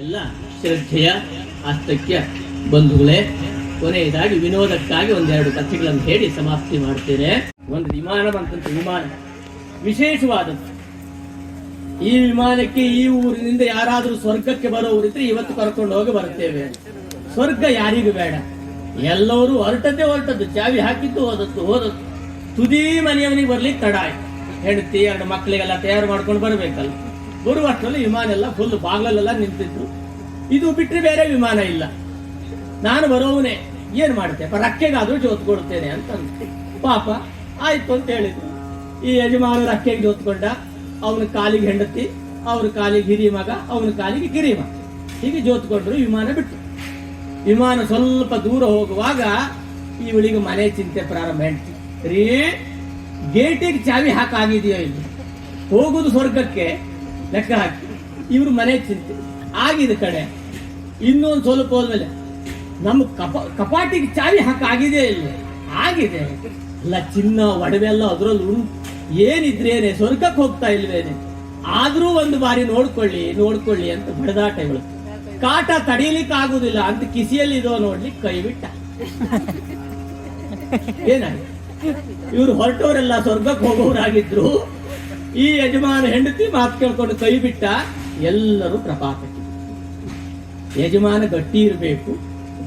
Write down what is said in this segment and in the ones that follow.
ಎಲ್ಲ ಶ್ರದ್ಧೆಯ, ಆಸ್ತಕ್ಯ ಬಂಧುಗಳೇ, ಕೊನೆಯದಾಗಿ ವಿನೋದಕ್ಕಾಗಿ ಒಂದೆರಡು ಕಥೆಗಳನ್ನು ಹೇಳಿ ಸಮಾಪ್ತಿ ಮಾಡ್ತೇನೆ. ಒಂದು ವಿಮಾನ ಅಂತ ವಿಮಾನ. ವಿಶೇಷವಾದದ್ದು, ಈ ವಿಮಾನಕ್ಕೆ ಈ ಊರಿನಿಂದ ಯಾರಾದರೂ ಸ್ವರ್ಗಕ್ಕೆ ಬರೋರಿದ್ರೆ ಇವತ್ತು ಕರ್ಕೊಂಡು ಹೋಗಿ ಬರ್ತೇವೆ ಸ್ವರ್ಗ ಯಾರಿಗೂ ಬೇಡ. ಎಲ್ಲರೂ ಹೊರಟದ್ದೇ ಹೊರಟದ್ದು, ಚಾವಿ ಹಾಕಿದ್ದು ಹೋದತ್ತು ಹೋದದ್ದು. ತುದಿ ಮನೆಯವನಿಗೆ ಬರ್ಲಿಕ್ಕೆ ತಡ ಆಯ್ತು. ಹೆಂಡತಿ, ಎರಡು ಮಕ್ಕಳಿಗೆಲ್ಲ ತಯಾರು ಮಾಡ್ಕೊಂಡು ಬರ್ಬೇಕಲ್ಲ. ಬರುವಷ್ಟರಲ್ಲಿ ವಿಮಾನ ಎಲ್ಲ ಫುಲ್ ಬಾಗ್ಲಲ್ಲೆಲ್ಲ ನಿಂತಿದ್ರು ಇದು ಬಿಟ್ಟರೆ ಬೇರೆ ವಿಮಾನ ಇಲ್ಲ. ನಾನು ಬರೋವನೇ, ಏನು ಮಾಡ್ತೇನೆ ರಕ್ಕೆಗಾದರೂ ಜೋತ್ ಕೊಡ್ತೇನೆ ಅಂತ. ಪಾಪ, ಆಯ್ತು ಅಂತ ಹೇಳಿದ್ರು. ಈ ಯಜಮಾನ ರಕ್ಕೆಗೆ ಜೋತ್ಕೊಂಡ, ಅವನ ಕಾಲಿಗೆ ಹೆಂಡತಿ, ಅವ್ರ ಕಾಲಿಗೆ ಹಿರಿ ಮಗ, ಅವನ ಕಾಲಿಗೆ ಗಿರಿ ಮಗ. ಹೀಗೆ ಜೋತ್ಕೊಂಡ್ರು, ವಿಮಾನ ಬಿಟ್ಟು ವಿಮಾನ ಸ್ವಲ್ಪ ದೂರ ಹೋಗುವಾಗ ಇವಳಿಗೆ ಮನೆ ಚಿಂತೆ ಪ್ರಾರಂಭ ಹೆಂಡತಿ ರೀ, ಗೇಟಿಗೆ ಚಾವಿ ಹಾಕಾಗಿದೆಯೋ ಇಲ್ಲಿ ಹೋಗುದು ಸ್ವರ್ಗಕ್ಕೆ ಲೆಕ್ಕ ಹಾಕಿ ಇವ್ರ ಮನೆ ಚಿಂತೆ ಆಗಿದೆ ಕಡೆ ಇನ್ನೊಂದು ಸ್ವಲ್ಪ ಹೋದ್ಮೇಲೆ ನಮ್ಮ ಕಪ, ಕಪಾಟಿಗೆ ಚಾವಿ ಹಾಕಾಗಿದೆ ಇಲ್ಲಿ? ಆಗಿದೆ. ಅಲ್ಲ ಚಿನ್ನ, ಒಡವೆ ಎಲ್ಲ ಅದ್ರಲ್ಲಿ ಉಂಟು. ಏನಿದ್ರೇನೆ, ಸ್ವರ್ಗಕ್ಕೆ ಹೋಗ್ತಾ ಇಲ್ವೇನೆ. ಆದ್ರೂ ಒಂದು ಬಾರಿ ನೋಡ್ಕೊಳ್ಳಿ ನೋಡ್ಕೊಳ್ಳಿ ಅಂತ ಬಡದಾಟ ಇವಳು. ಕಾಟ ತಡೀಲಿಕ್ಕೆ ಆಗುದಿಲ್ಲ ಅಂತ ಕಿಸಿಯಲ್ಲಿ ಇದೋ ನೋಡ್ಲಿಕ್ಕೆ ಕೈ ಬಿಟ್ಟ ಏನಾಯ್ತು? ಇವ್ರು ಹೊರಟವರೆಲ್ಲ ಸ್ವರ್ಗಕ್ಕೆ ಹೋಗೋರಾಗಿದ್ರು. ಈ ಯಜಮಾನ ಹೆಂಡತಿ ಮಾತು ಕೇಳ್ಕೊಂಡು ಕೈ ಬಿಟ್ಟ ಎಲ್ಲರೂ ಪ್ರಪಾತಕ್ಕೆ ಯಜಮಾನ ಗಟ್ಟಿ ಇರಬೇಕು,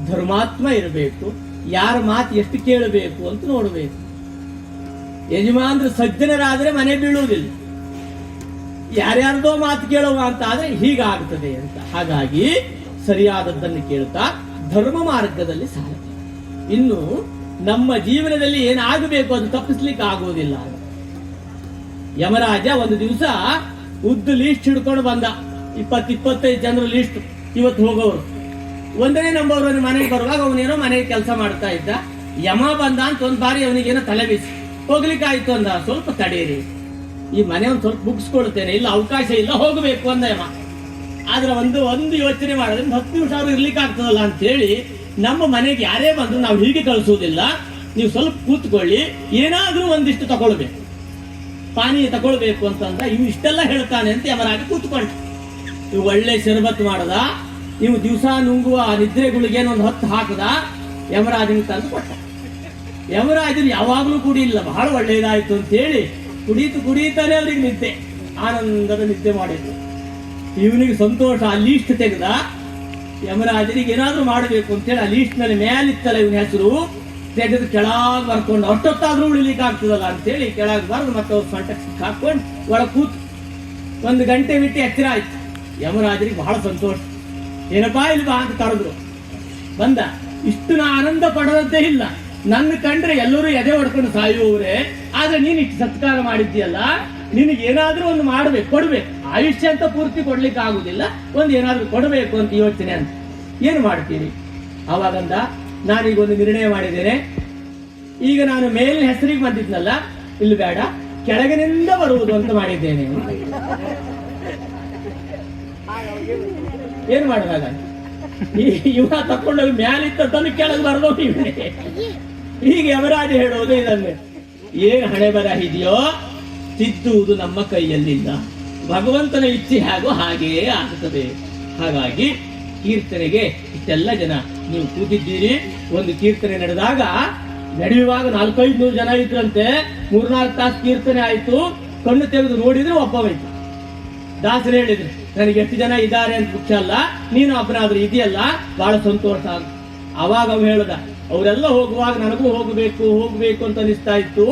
ಧರ್ಮಾತ್ಮ ಇರಬೇಕು, ಯಾರ ಮಾತು ಎಷ್ಟು ಕೇಳಬೇಕು ಅಂತ ನೋಡಬೇಕು. ಯಜಮಾನ್ರು ಸಜ್ಜನರಾದ್ರೆ ಮನೆ ಬೀಳುವುದಿಲ್ಲ. ಯಾರ್ಯಾರ್ದೋ ಮಾತು ಕೇಳುವ ಅಂತ ಆದ್ರೆ ಹೀಗಾಗ್ತದೆ ಅಂತ. ಹಾಗಾಗಿ ಸರಿಯಾದದ್ದನ್ನು ಕೇಳ್ತಾ ಧರ್ಮ ಮಾರ್ಗದಲ್ಲಿ ಸಾಧ್ಯ ಇನ್ನು ನಮ್ಮ ಜೀವನದಲ್ಲಿ ಏನಾಗಬೇಕು ಅದು ತಪ್ಪಿಸ್ಲಿಕ್ಕೆ ಆಗೋದಿಲ್ಲ ಯಮರಾಜ ಒಂದು ದಿವಸ ಉದ್ದು ಲೀಸ್ಟ್ ಹಿಡ್ಕೊಂಡು ಬಂದ. ಇಪ್ಪತ್ ಇಪ್ಪತ್ತೈದು ಜನರು ಲೀಸ್ಟ್ ಇವತ್ತು ಹೋಗೋರು. ಒಂದನೇ ನಂಬರ್ ಒಂದು ಮನೆಗೆ ಬರುವಾಗ ಅವನೇನೋ ಮನೆಗೆ ಕೆಲಸ ಮಾಡ್ತಾ ಇದ್ದ. ಯಮ ಬಂದ ಅಂತ ಒಂದ್ ಬಾರಿ ಅವನಿಗೇನೋ ತಲೆ ಬೀಸಿ. ಹೋಗ್ಲಿಕ್ಕೆ ಆಯ್ತು ಅಂದ. ಸ್ವಲ್ಪ ತಡೀರಿ. ಈ ಮನೆ ಒಂದು ಸ್ವಲ್ಪ ಮುಗಿಸ್ಕೊಳ್ತೇನೆ. ಇಲ್ಲ, ಅವಕಾಶ ಇಲ್ಲ, ಹೋಗಬೇಕು ಅಂದ ಯಮ. ಆದ್ರೆ ಒಂದು ಒಂದು ಯೋಚನೆ ಮಾಡಿದ್ರೆ ಹತ್ತು ನಿಮಿಷ ಅವ್ರು ಇರ್ಲಿಕ್ಕೆ ಆಗ್ತದಲ್ಲ ಅಂತ ಹೇಳಿ ನಮ್ಮ ಮನೆಗೆ ಯಾರೇ ಬಂದ್ರು ನಾವು ಹೀಗೆ ಕಳಿಸೋದಿಲ್ಲ. ನೀವು ಸ್ವಲ್ಪ ಕೂತ್ಕೊಳ್ಳಿ. ಏನಾದ್ರೂ ಒಂದಿಷ್ಟು ತಗೊಳ್ಬೇಕು. ಪಾನೀಯ ತಗೊಳ್ಬೇಕು ಅಂತಂದ್ರೆ ಇವು ಇಷ್ಟೆಲ್ಲ ಹೇಳ್ತಾನೆ ಅಂತ ಯಮರಾಜ ಕೂತ್ಕೊಂಡ ಇವು ಒಳ್ಳೆ ಶರಬತ್ ಮಾಡದ, ನೀವು ದಿವಸ ನುಂಗುವ ನಿದ್ರೆಗಳಿಗೆ ಒಂದು ಹತ್ತು ಹಾಕದ, ಯಮರಾಜನಿಗೆ ತಂದು ಕೊಟ್ಟ. ಯಮರಾಜನ್ ಯಾವಾಗಲೂ ಕುಡಿಯಿಲ್ಲ ಬಹಳ ಒಳ್ಳೇದಾಯ್ತು ಅಂತ ಹೇಳಿ ಕುಡೀತು ಕುಡೀತಾನೆ ಅವ್ರಿಗೆ ನಿದ್ದೆ, ಆನಂದದ ನಿದ್ದೆ ಮಾಡಿದ್ರು. ಇವನಿಗೆ ಸಂತೋಷ, ಆ ಲೀಸ್ಟ್ ತೆಗೆದ, ಯಮರಾಜನಿಗೆ ಏನಾದ್ರೂ ಮಾಡಬೇಕು ಅಂತೇಳಿ ಆ ಲೀಸ್ಟ್ನಲ್ಲಿ ಮೇಲಿತ್ತಲ್ಲ ಇವನ ಹೆಸರು. ತೆಗೆದು ಕೆಳಗೆ ಬರ್ಕೊಂಡು, ಅಷ್ಟೊತ್ತಾದ್ರೂ ಉಳಿಲಿಕ್ಕೆ ಆಗ್ತದಲ್ಲ ಅಂತೇಳಿ ಕೆಳಗೆ ಬರ್ದು ಮತ್ತೆ ಅವ್ರು ಸೊಂಟಕ್ಕೆ ಹಾಕೊಂಡು ಒಳ ಕೂತು. ಒಂದು ಗಂಟೆ ಬಿಟ್ಟು ಎಚ್ಚರ ಆಯ್ತು. ಯಮರಾಜರಿಗೆ ಬಹಳ ಸಂತೋಷ. ಏನಪ್ಪಾ ಇಲ್ಲಿ ಬಾ ಅಂತ ಕರೆದ್ರು. ಬಂದ. ಇಷ್ಟು ನಾ ಆನಂದ ಪಡೋದೇ ಇಲ್ಲ. ನನ್ನ ಕಂಡ್ರೆ ಎಲ್ಲರೂ ಎದೆ ಹೊಡ್ಕೊಂಡು ಸಾಯುವವ್ರೆ. ಆದ್ರೆ ನೀನ್ ಇಷ್ಟು ಸತ್ಕಾರ ಮಾಡಿದ್ಯಲ್ಲ ನಿನಗೆ ಏನಾದ್ರೂ ಒಂದು ಮಾಡ್ಬೇಕು, ಕೊಡ್ಬೇಕು. ಆಯುಷ್ಯ ಅಂತ ಪೂರ್ತಿ ಕೊಡ್ಲಿಕ್ಕೆ ಆಗುದಿಲ್ಲ. ಒಂದು ಏನಾದ್ರೂ ಕೊಡಬೇಕು ಅಂತ ಯೋಚನೆ ಅಂತ. ಏನು ಮಾಡ್ತೀರಿ? ಅವಾಗಂದ ಈಗ ಒಂದು ನಿರ್ಣಯ ಮಾಡಿದ್ದೇನೆ. ಈಗ ನಾನು ಮೇಲಿನ ಹೆಸರಿಗೆ ಬಂದಿದ್ನಲ್ಲ, ಇಲ್ಲಿ ಬೇಡ, ಕೆಳಗಿನಿಂದ ಬರುವುದು ಅಂತ ಮಾಡಿದ್ದೇನೆ. ಏನ್ ಮಾಡುವಾಗ? ಇವ ತಕೊಂಡೋಗಿ ಮ್ಯಾಲಿತ್ತದನ್ನು ಕೆಳಗೆ ಇವನೇ ಹೀಗೆ ಯಮರಾಜ ಹೇಳೋದು ಇದನ್ನೇ. ಏನ್ ಹಣೆ ಬರ ಇದೆಯೋ, ತಿದ್ದುವುದು ನಮ್ಮ ಕೈಯಲ್ಲಿಲ್ಲ. ಭಗವಂತನ ಇಚ್ಛೆ ಹಾಗೂ ಹಾಗೆಯೇ ಆಗುತ್ತದೆ ಹಾಗಾಗಿ ಕೀರ್ತನೆಗೆ ಇಷ್ಟೆಲ್ಲ ಜನ ನೀವು ಕೂತಿದ್ದೀರಿ, ಒಂದು ಕೀರ್ತನೆ ನಡೆದಾಗ ನಡೆಯುವಾಗ ನಾಲ್ಕೈದು ನೂರು ಜನ ಇದ್ರಂತೆ, ಮೂರ್ನಾಲ್ಕು ತಾಸು ಕೀರ್ತನೆ ಆಯ್ತು, ಕಣ್ಣು ತೆಗೆದು ನೋಡಿದ್ರೆ ಒಬ್ಬ ಹೋಯ್ತು ದಾಸರು ಹೇಳಿದ್ರು, ನನಗೆ ಎಷ್ಟು ಜನ ಇದ್ದಾರೆ ಅಂತ ಮುಖ್ಯ ಅಲ್ಲ, ನೀನು ಒಬ್ಬನಾದ್ರೂ ಇದೆಯಲ್ಲ, ಬಹಳ ಸಂತೋಷ ಅಂತ. ಅವಾಗ ಅವ್ ಹೇಳ್ದ, ಅವರೆಲ್ಲ ಹೋಗುವಾಗ ನನಗೂ ಹೋಗಬೇಕು ಹೋಗಬೇಕು ಅಂತ ಅನಿಸ್ತಾ ಇತ್ತು.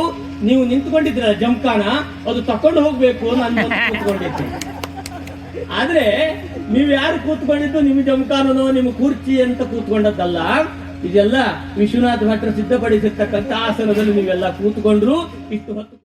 ನೀವು ನಿಂತ್ಕೊಂಡಿದ್ರ ಜಂಕಾನ, ಅದು ತಕೊಂಡು ಹೋಗ್ಬೇಕು ಅಂತ ಕೂತ್ಕೊಂಡಿದ್ದೆ. ಆದ್ರೆ ನೀವು ಯಾರು ಕೂತ್ಕೊಂಡಿದ್ದು? ನಿಮ್ ಜಮಖಾನನೋ ನಿಮ್ಮ ಕುರ್ಚಿ ಅಂತ ಕೂತ್ಕೊಂಡದ್ದಲ್ಲ. ಇದೆಲ್ಲ ವಿಶ್ವನಾಥ್ ಭಟ್ರು ಸಿದ್ಧಪಡಿಸಿರ್ತಕ್ಕಂಥ ಆಸನದಲ್ಲಿ ನೀವೆಲ್ಲ ಕೂತ್ಕೊಂಡ್ರು ಇಷ್ಟು ಹೊತ್ತು